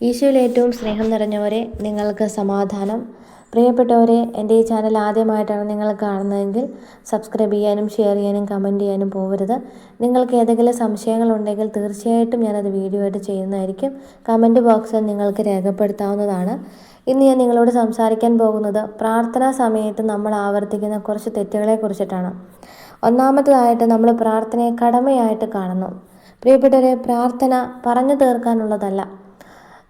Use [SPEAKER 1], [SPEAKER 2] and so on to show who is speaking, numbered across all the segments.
[SPEAKER 1] ഈശോയിൽ ഏറ്റവും സ്നേഹം നിറഞ്ഞവരെ നിങ്ങൾക്ക് സമാധാനം. പ്രിയപ്പെട്ടവരെ എന്റെ ഈ ചാനൽ ആദ്യമായിട്ടാണ് നിങ്ങൾ കാണുന്നതെങ്കിൽ സബ്സ്ക്രൈബ് ചെയ്യാനും ഷെയർ ചെയ്യാനും കമന്റ് ചെയ്യാനും പോകരുത് നിങ്ങൾക്ക് ഏതെങ്കിലും സംശയങ്ങളുണ്ടെങ്കിൽ തീർച്ചയായിട്ടും ഞാനത് വീഡിയോ ആയിട്ട് ചെയ്യുന്നതായിരിക്കും. കമന്റ് ബോക്സിൽ നിങ്ങൾക്ക് രേഖപ്പെടുത്താവുന്നതാണ്. ഇന്ന് ഞാൻ നിങ്ങളോട് സംസാരിക്കാൻ പോകുന്നത് പ്രാർത്ഥനാ സമയത്ത് നമ്മൾ ആവർത്തിക്കുന്ന കുറച്ച് തെറ്റുകളെ കുറിച്ചിട്ടാണ്. ഒന്നാമതായിട്ട് നമ്മൾ പ്രാർത്ഥനയെ കടമയായിട്ട് കാണുന്നു. പ്രിയപ്പെട്ടവരെ പ്രാർത്ഥന പറഞ്ഞു തീർക്കാനുള്ളതല്ല.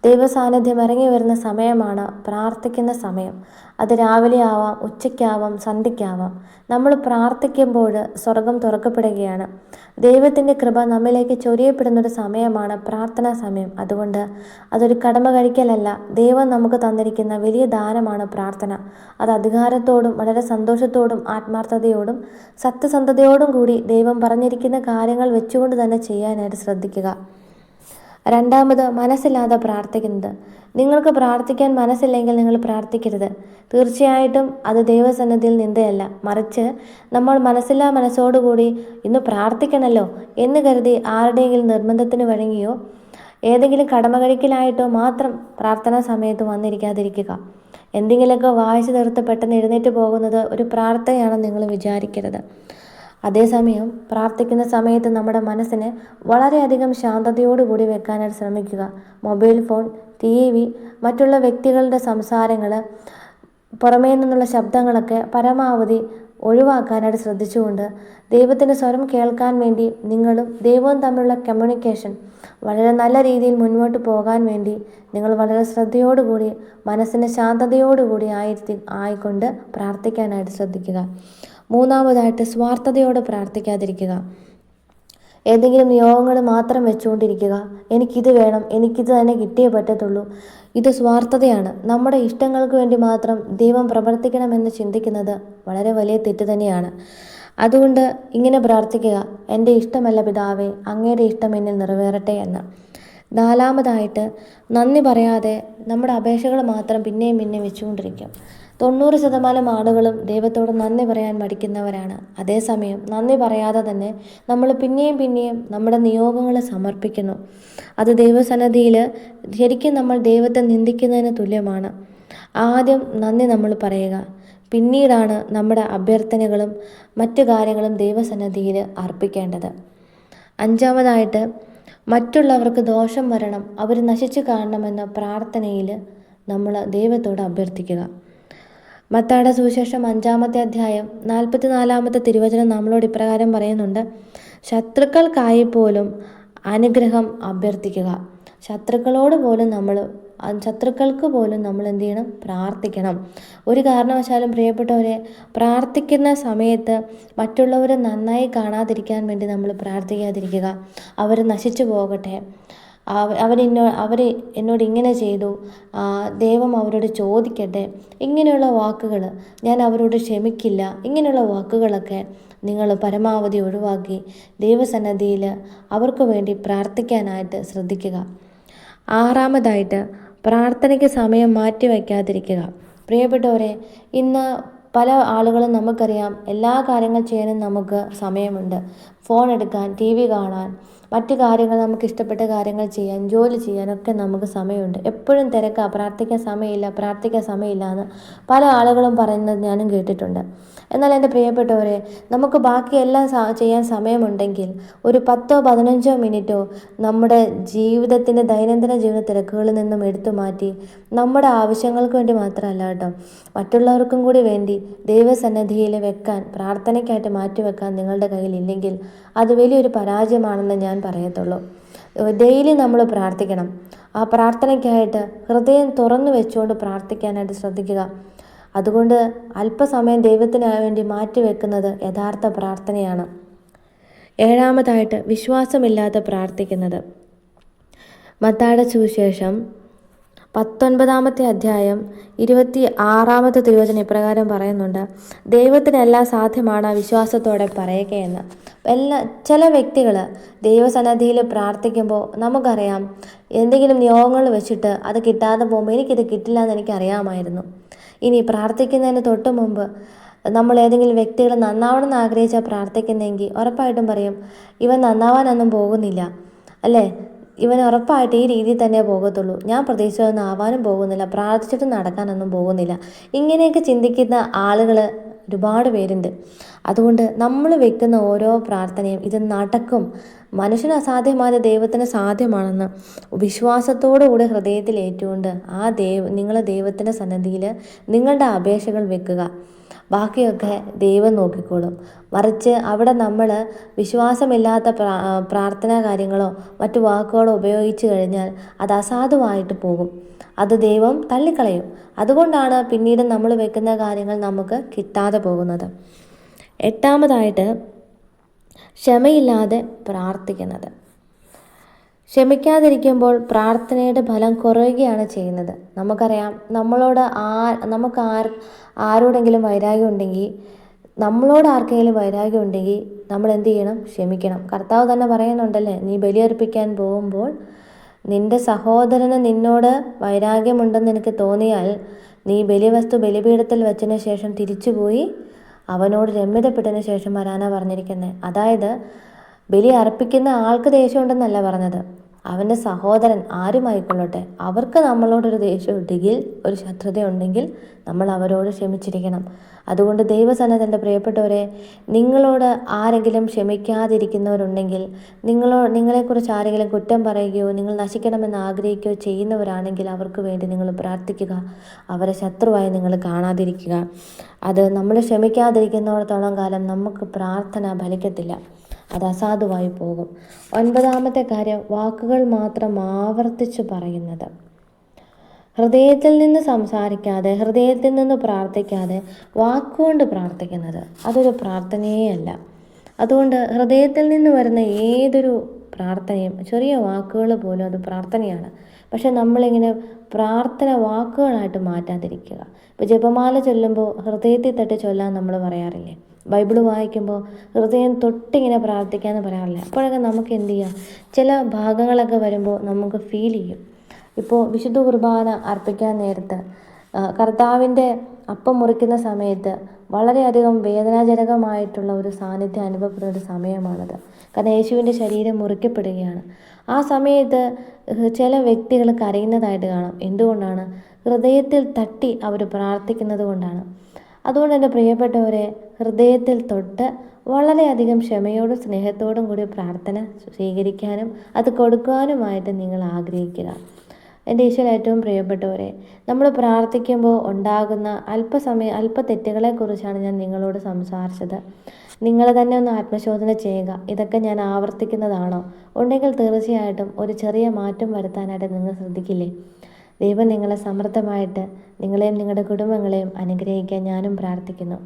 [SPEAKER 1] ദൈവസാന്നിധ്യം ഇറങ്ങി വരുന്ന സമയമാണ് പ്രാർത്ഥിക്കുന്ന സമയം. അത് രാവിലെ ആവാം ഉച്ചയ്ക്കാവാം സന്ധ്യയ്ക്കാവാം. നമ്മൾ പ്രാർത്ഥിക്കുമ്പോൾ സ്വർഗം തുറക്കപ്പെടുകയാണ്. ദൈവത്തിന്റെ കൃപ നമ്മിലേക്ക് ചൊരിയപ്പെടുന്നൊരു സമയമാണ് പ്രാർത്ഥനാ സമയം. അതുകൊണ്ട് അതൊരു കടമ കഴിക്കലല്ല. ദൈവം നമുക്ക് തന്നിരിക്കുന്ന വലിയ ദാനമാണ് പ്രാർത്ഥന. അത് അധികാരത്തോടും വളരെ സന്തോഷത്തോടും ആത്മാർത്ഥതയോടും സത്യസന്ധതയോടും കൂടി ദൈവം പറഞ്ഞിരിക്കുന്ന കാര്യങ്ങൾ വെച്ചുകൊണ്ട് തന്നെ ചെയ്യാനായിട്ട് ശ്രദ്ധിക്കുക. രണ്ടാമത് മനസ്സില്ലാതെ പ്രാർത്ഥിക്കുന്നത്. നിങ്ങൾക്ക് പ്രാർത്ഥിക്കാൻ മനസ്സില്ലെങ്കിൽ നിങ്ങൾ പ്രാർത്ഥിക്കരുത്. തീർച്ചയായിട്ടും അത് ദൈവസന്നിധിയിൽ നിന്ദയല്ല മറിച്ച് നമ്മൾ മനസ്സില്ലാ മനസ്സോടുകൂടി ഇന്ന് പ്രാർത്ഥിക്കണമല്ലോ എന്ന് കരുതി ആരുടെയെങ്കിലും നിർബന്ധത്തിന് വഴങ്ങിയോ ഏതെങ്കിലും കടമകഴിക്കലായിട്ടോ മാത്രം പ്രാർത്ഥനാ സമയത്ത് വന്നിരിക്കാതിരിക്കുക. എന്തെങ്കിലുമൊക്കെ വായിച്ചു തീർത്ത് പെട്ടെന്ന് എഴുന്നേറ്റ് പോകുന്നത് ഒരു പ്രാർത്ഥനയാണെന്ന് നിങ്ങൾ വിചാരിക്കരുത്. അതേസമയം പ്രാർത്ഥിക്കുന്ന സമയത്ത് നമ്മുടെ മനസ്സിനെ വളരെയധികം ശാന്തതയോടുകൂടി വെക്കാനായിട്ട് ശ്രമിക്കുക. മൊബൈൽ ഫോൺ ടി വി മറ്റുള്ള വ്യക്തികളുടെ സംസാരങ്ങൾ പുറമേ നിന്നുള്ള ശബ്ദങ്ങളൊക്കെ പരമാവധി ഒഴിവാക്കാനായിട്ട് ശ്രദ്ധിച്ചുകൊണ്ട് ദൈവത്തിന്റെ സ്വരം കേൾക്കാൻ വേണ്ടി നിങ്ങളും ദൈവവും തമ്മിലുള്ള കമ്മ്യൂണിക്കേഷൻ വളരെ നല്ല രീതിയിൽ മുന്നോട്ട് പോകാൻ വേണ്ടി നിങ്ങൾ വളരെ ശ്രദ്ധയോടുകൂടി മനസ്സിന് ശാന്തതയോടുകൂടി ആയിരത്തി ആയിക്കൊണ്ട് പ്രാർത്ഥിക്കാനായിട്ട് ശ്രദ്ധിക്കുക. മൂന്നാമതായിട്ട് സ്വാർത്ഥതയോടെ പ്രാർത്ഥിക്കാതിരിക്കുക. ഏതെങ്കിലും നിയോഗങ്ങൾ മാത്രം വെച്ചുകൊണ്ടിരിക്കുക. എനിക്കിത് വേണം എനിക്കിത് തന്നെ കിട്ടിയേ പറ്റത്തുള്ളൂ. ഇത് സ്വാർത്ഥതയാണ്. നമ്മുടെ ഇഷ്ടങ്ങൾക്ക് വേണ്ടി മാത്രം ദൈവം പ്രവർത്തിക്കണമെന്ന് ചിന്തിക്കുന്നത് വളരെ വലിയ തെറ്റ് തന്നെയാണ്. അതുകൊണ്ട് ഇങ്ങനെ പ്രാർത്ഥിക്കുക. എന്റെ ഇഷ്ടമല്ല പിതാവേ അങ്ങയുടെ ഇഷ്ടം എന്നിൽ നിറവേറട്ടെ എന്ന്. നാലാമതായിട്ട് നന്ദി പറയാതെ നമ്മുടെ അപേക്ഷകൾ മാത്രം പിന്നെയും പിന്നെയും വെച്ചുകൊണ്ടിരിക്കും. തൊണ്ണൂറ് ശതമാനം ആളുകളും ദൈവത്തോട് നന്ദി പറയാൻ മടിക്കുന്നവരാണ്. അതേസമയം നന്ദി പറയാതെ തന്നെ നമ്മൾ പിന്നെയും പിന്നെയും നമ്മുടെ നിയോഗങ്ങൾ സമർപ്പിക്കുന്നു. അത് ദൈവസന്നദ്ധിയിൽ ശരിക്കും നമ്മൾ ദൈവത്തെ നിന്ദിക്കുന്നതിന് തുല്യമാണ്. ആദ്യം നന്ദി നമ്മൾ പറയുക. പിന്നീടാണ് നമ്മുടെ അഭ്യർത്ഥനകളും മറ്റു കാര്യങ്ങളും ദൈവസന്നദ്ധിയിൽ അർപ്പിക്കേണ്ടത്. അഞ്ചാമതായിട്ട് മറ്റുള്ളവർക്ക് ദോഷം വരണം അവർ നശിച്ചു കാണണമെന്ന പ്രാർത്ഥനയിൽ നമ്മൾ ദൈവത്തോട് അഭ്യർത്ഥിക്കുക. മത്താടെ സുവിശേഷം അഞ്ചാമത്തെ അധ്യായം നാൽപ്പത്തി നാലാമത്തെ തിരുവചനം നമ്മളോട് ഇപ്രകാരം പറയുന്നുണ്ട്. ശത്രുക്കൾക്കായി പോലും അനുഗ്രഹം അഭ്യർത്ഥിക്കുക. ശത്രുക്കളോട് പോലും നമ്മൾ ശത്രുക്കൾക്ക് പോലും നമ്മൾ എന്ത് ചെയ്യണം? പ്രാർത്ഥിക്കണം. ഒരു കാരണവശാലും പ്രിയപ്പെട്ടവരെ പ്രാർത്ഥിക്കുന്ന സമയത്ത് മറ്റുള്ളവരെ നന്നായി കാണാതിരിക്കാൻ വേണ്ടി നമ്മൾ പ്രാർത്ഥിക്കാതിരിക്കുക. അവർ നശിച്ചു പോകട്ടെ. അവൻ എന്നോ അവർ എന്നോട് ഇങ്ങനെ ചെയ്തു. ദൈവം അവരോട് ചോദിക്കട്ടെ. ഇങ്ങനെയുള്ള വാക്കുകൾ ഞാൻ അവരോട് ക്ഷമിക്കില്ല. ഇങ്ങനെയുള്ള വാക്കുകളൊക്കെ നിങ്ങൾ പരമാവധി ഒഴിവാക്കി ദൈവസന്നദ്ധിയിൽ അവർക്ക് വേണ്ടി പ്രാർത്ഥിക്കാനായിട്ട് ശ്രദ്ധിക്കുക. ആറാമതായിട്ട് പ്രാർത്ഥനയ്ക്ക് സമയം മാറ്റി വയ്ക്കാതിരിക്കുക. പ്രിയപ്പെട്ടവരെ ഇന്ന് പല ആളുകളും നമുക്കറിയാം എല്ലാ കാര്യങ്ങൾ ചെയ്യാനും നമുക്ക് സമയമുണ്ട്. ഫോൺ എടുക്കാൻ ടി വി കാണാൻ മറ്റു കാര്യങ്ങൾ നമുക്ക് ഇഷ്ടപ്പെട്ട കാര്യങ്ങൾ ചെയ്യാൻ ജോലി ചെയ്യാനൊക്കെ നമുക്ക് സമയമുണ്ട്. എപ്പോഴും തിരക്കാണ് പ്രാർത്ഥിക്കാൻ സമയമില്ല പ്രാർത്ഥിക്കാൻ സമയമില്ല എന്ന് പല ആളുകളും പറയുന്നത് ഞാനും കേട്ടിട്ടുണ്ട്. എന്നാൽ എന്റെ പ്രിയപ്പെട്ടവരെ നമുക്ക് ബാക്കിയെല്ലാം ചെയ്യാൻ സമയമുണ്ടെങ്കിൽ ഒരു പത്തോ പതിനഞ്ചോ മിനിറ്റോ നമ്മുടെ ജീവിതത്തിന്റെ ദൈനംദിന ജീവിത തിരക്കുകളിൽ നിന്നും എടുത്തു മാറ്റി നമ്മുടെ ആവശ്യങ്ങൾക്ക് വേണ്ടി മാത്രമല്ല കേട്ടോ മറ്റുള്ളവർക്കും കൂടി വേണ്ടി ദൈവസന്നിധിയിൽ വെക്കാൻ പ്രാർത്ഥനയ്ക്കായിട്ട് മാറ്റിവെക്കാൻ നിങ്ങളുടെ കയ്യിലില്ലെങ്കിൽ അത് വലിയൊരു പരാജയമാണെന്ന് ഞാൻ പറയത്തുള്ളൂ. ഡെയിലി നമ്മൾ പ്രാർത്ഥിക്കണം. ആ പ്രാർത്ഥനയ്ക്കായിട്ട് ഹൃദയം തുറന്നു വെച്ചുകൊണ്ട് പ്രാർത്ഥിക്കാനായിട്ട് ശ്രദ്ധിക്കുക. അതുകൊണ്ട് അല്പസമയം ദൈവത്തിന് വേണ്ടി മാറ്റിവെക്കുന്നത് യഥാർത്ഥ പ്രാർത്ഥനയാണ്. ഏഴാമതായിട്ട് വിശ്വാസമില്ലാതെ പ്രാർത്ഥിക്കുന്നത്. മത്താട സുവിശേഷം പത്തൊൻപതാമത്തെ അധ്യായം ഇരുപത്തി ആറാമത്തെ തിരുവചനം ഇപ്രകാരം പറയുന്നുണ്ട്. ദൈവത്തിനെല്ലാം സാധ്യമാണ് വിശ്വാസത്തോടെ പറയുകയെന്ന് എല്ലാ ചില വ്യക്തികൾ ദൈവസന്നദ്ധിയിൽ പ്രാർത്ഥിക്കുമ്പോൾ നമുക്കറിയാം എന്തെങ്കിലും നിയോഗങ്ങൾ വെച്ചിട്ട് അത് കിട്ടാതെ പോകുമ്പോൾ എനിക്കിത് കിട്ടില്ല എന്ന് എനിക്കറിയാമായിരുന്നു. ഇനി പ്രാർത്ഥിക്കുന്നതിന് തൊട്ട് മുമ്പ് നമ്മൾ ഏതെങ്കിലും വ്യക്തികൾ നന്നാവണം എന്ന് ആഗ്രഹിച്ചാൽ പ്രാർത്ഥിക്കുന്നെങ്കിൽ ഉറപ്പായിട്ടും പറയും ഇവൻ നന്നാവാനൊന്നും പോകുന്നില്ല. അല്ലേ? ഇവൻ ഉറപ്പായിട്ട് ഈ രീതിയിൽ തന്നെ പോകത്തുള്ളൂ. ഞാൻ പ്രതീക്ഷിച്ചതൊന്നും ആവാനും പോകുന്നില്ല. പ്രാർത്ഥിച്ചിട്ട് നടക്കാനൊന്നും പോകുന്നില്ല. ഇങ്ങനെയൊക്കെ ചിന്തിക്കുന്ന ആളുകൾ ഒരുപാട് പേരുണ്ട്. അതുകൊണ്ട് നമ്മൾ വെക്കുന്ന ഓരോ പ്രാർത്ഥനയും ഇത് നടക്കും. മനുഷ്യന് അസാധ്യമായ ദൈവത്തിന് സാധ്യമാണെന്ന് വിശ്വാസത്തോടുകൂടി ഹൃദയത്തിൽ ഏറ്റുകൊണ്ട് ആ ദൈവ നിങ്ങൾ ദൈവത്തിന്റെ സന്നദ്ധിയിൽ നിങ്ങളുടെ അപേക്ഷകൾ വെക്കുക. ബാക്കിയൊക്കെ ദൈവം നോക്കിക്കോളും. മറിച്ച് അവിടെ നമ്മൾ വിശ്വാസമില്ലാത്ത പ്രാർത്ഥനാ കാര്യങ്ങളോ മറ്റു വാക്കുകളോ ഉപയോഗിച്ചു കഴിഞ്ഞാൽ അത് അസാധുവായിട്ട് പോകും. അത് ദൈവം തള്ളിക്കളയും. അതുകൊണ്ടാണ് പിന്നീട് നമ്മൾ വെക്കുന്ന കാര്യങ്ങൾ നമുക്ക് കിട്ടാതെ പോകുന്നത്. എട്ടാമതായിട്ട് ക്ഷമയില്ലാതെ പ്രാർത്ഥിക്കുന്നത്. ക്ഷമിക്കാതിരിക്കുമ്പോൾ പ്രാർത്ഥനയുടെ ഫലം കുറയുകയാണ് ചെയ്യുന്നത്. നമുക്കറിയാം നമ്മളോട് ആ നമുക്ക് ആർ ആരോടെങ്കിലും വൈരാഗ്യം ഉണ്ടെങ്കിൽ നമ്മളോട് ആർക്കെങ്കിലും വൈരാഗ്യം ഉണ്ടെങ്കിൽ നമ്മൾ എന്ത് ചെയ്യണം? ക്ഷമിക്കണം. കർത്താവ് തന്നെ പറയുന്നുണ്ടല്ലേ നീ ബലിയർപ്പിക്കാൻ പോകുമ്പോൾ നിന്റെ സഹോദരന് നിന്നോട് വൈരാഗ്യമുണ്ടെന്ന് എനിക്ക് തോന്നിയാൽ നീ ബലിവസ്തു ബലിപീഠത്തിൽ വെച്ചതിന് ശേഷം തിരിച്ചുപോയി അവനോട് രമ്യതപ്പെട്ടതിന് ശേഷം വരാനാണ് പറഞ്ഞിരിക്കുന്നത് അതായത് ബലി അർപ്പിക്കുന്ന ആൾക്ക് ദേഷ്യമുണ്ടെന്നല്ല പറഞ്ഞത്. അവന്റെ സഹോദരൻ ആരുമായിക്കൊള്ളട്ടെ? അവർക്ക് നമ്മളോടൊരു ദേഷ്യം ഉണ്ടെങ്കിൽ ഒരു ശത്രുതയുണ്ടെങ്കിൽ നമ്മൾ അവരോട് ക്ഷമിച്ചിരിക്കണം. അതുകൊണ്ട് ദൈവസന്നദ്ധന്റെ പ്രിയപ്പെട്ടവരെ നിങ്ങളോട് ആരെങ്കിലും ക്ഷമിക്കാതിരിക്കുന്നവരുണ്ടെങ്കിൽ നിങ്ങളോ നിങ്ങളെക്കുറിച്ച് ആരെങ്കിലും കുറ്റം പറയുകയോ നിങ്ങൾ നശിക്കണമെന്ന് ആഗ്രഹിക്കുകയോ ചെയ്യുന്നവരാണെങ്കിൽ അവർക്ക് വേണ്ടി നിങ്ങൾ പ്രാർത്ഥിക്കുക. അവരെ ശത്രുവായി നിങ്ങൾ കാണാതിരിക്കുക. അത് നമ്മൾ ക്ഷമിക്കാതിരിക്കുന്നിടത്തോളം കാലം നമുക്ക് പ്രാർത്ഥന ഫലിക്കത്തില്ല. അത് അസാധുവായി പോകും. ഒൻപതാമത്തെ കാര്യം വാക്കുകൾ മാത്രം ആവർത്തിച്ചു പറയുന്നത്. ഹൃദയത്തിൽ നിന്ന് സംസാരിക്കാതെ ഹൃദയത്തിൽ നിന്ന് പ്രാർത്ഥിക്കാതെ വാക്കുകൊണ്ട് പ്രാർത്ഥിക്കുന്നത് അതൊരു പ്രാർത്ഥനയേ അല്ല അതുകൊണ്ട് ഹൃദയത്തിൽ നിന്ന് വരുന്ന ഏതൊരു പ്രാർത്ഥനയും ചെറിയ വാക്കുകൾ പോലും അത് പ്രാർത്ഥനയാണ്. പക്ഷെ നമ്മളിങ്ങനെ പ്രാർത്ഥന വാക്കുകളായിട്ട് മാറ്റാതിരിക്കുക. ഇപ്പോൾ ജപമാല ചൊല്ലുമ്പോൾ ഹൃദയത്തിൽ തട്ടി ചൊല്ലാൻ നമ്മൾ പറയാറില്ലേ? ബൈബിൾ വായിക്കുമ്പോൾ ഹൃദയം തൊട്ടിങ്ങനെ പ്രാർത്ഥിക്കാമെന്ന് പറയാറില്ല. അപ്പോഴൊക്കെ നമുക്ക് എന്ത് ചെയ്യാം? ചില ഭാഗങ്ങളൊക്കെ വരുമ്പോൾ നമുക്ക് ഫീൽ ചെയ്യും. ഇപ്പോൾ വിശുദ്ധ കുർബാന അർപ്പിക്കാൻ നേരത്ത് കർത്താവിന്റെ അപ്പം മുറിക്കുന്ന സമയത്ത് വളരെയധികം വേദനാജനകമായിട്ടുള്ള ഒരു സാന്നിധ്യം അനുഭവപ്പെടുന്ന ഒരു സമയമാണത്. കാരണം യേശുവിന്റെ ശരീരം മുറിക്കപ്പെടുകയാണ്. ആ സമയത്ത് ചില വ്യക്തികൾ കരയുന്നതായിട്ട് കാണാം. എന്തുകൊണ്ടാണ്? ഹൃദയത്തിൽ തട്ടി അവർ പ്രാർത്ഥിക്കുന്നത് കൊണ്ടാണ്. അതുകൊണ്ട് എന്റെ പ്രിയപ്പെട്ടവരെ ഹൃദയത്തിൽ തൊട്ട് വളരെയധികം ക്ഷമയോടും സ്നേഹത്തോടും കൂടി പ്രാർത്ഥന സ്വീകരിക്കാനും അത് കൊടുക്കുവാനുമായിട്ട് നിങ്ങൾ ആഗ്രഹിക്കുക. എന്റെ ഈശ്വര ഏറ്റവും പ്രിയപ്പെട്ടവരെ നമ്മൾ പ്രാർത്ഥിക്കുമ്പോൾ ഉണ്ടാകുന്ന അല്പസമയം അല്പ തെറ്റുകളെക്കുറിച്ചാണ് ഞാൻ നിങ്ങളോട് സംസാരിച്ചത്. നിങ്ങൾ തന്നെ ഒന്ന് ആത്മശോധന ചെയ്യുക. ഇതൊക്കെ ഞാൻ ആവർത്തിക്കുന്നതാണോ? ഉണ്ടെങ്കിൽ തീർച്ചയായിട്ടും ഒരു ചെറിയ മാറ്റം വരുത്താനായിട്ട് നിങ്ങൾ ശ്രദ്ധിക്കില്ലേ? ദൈവം നിങ്ങളെ സമൃദ്ധമായിട്ട് നിങ്ങളെയും നിങ്ങളുടെ കുടുംബങ്ങളെയും അനുഗ്രഹിക്കാൻ ഞാനും പ്രാർത്ഥിക്കുന്നു.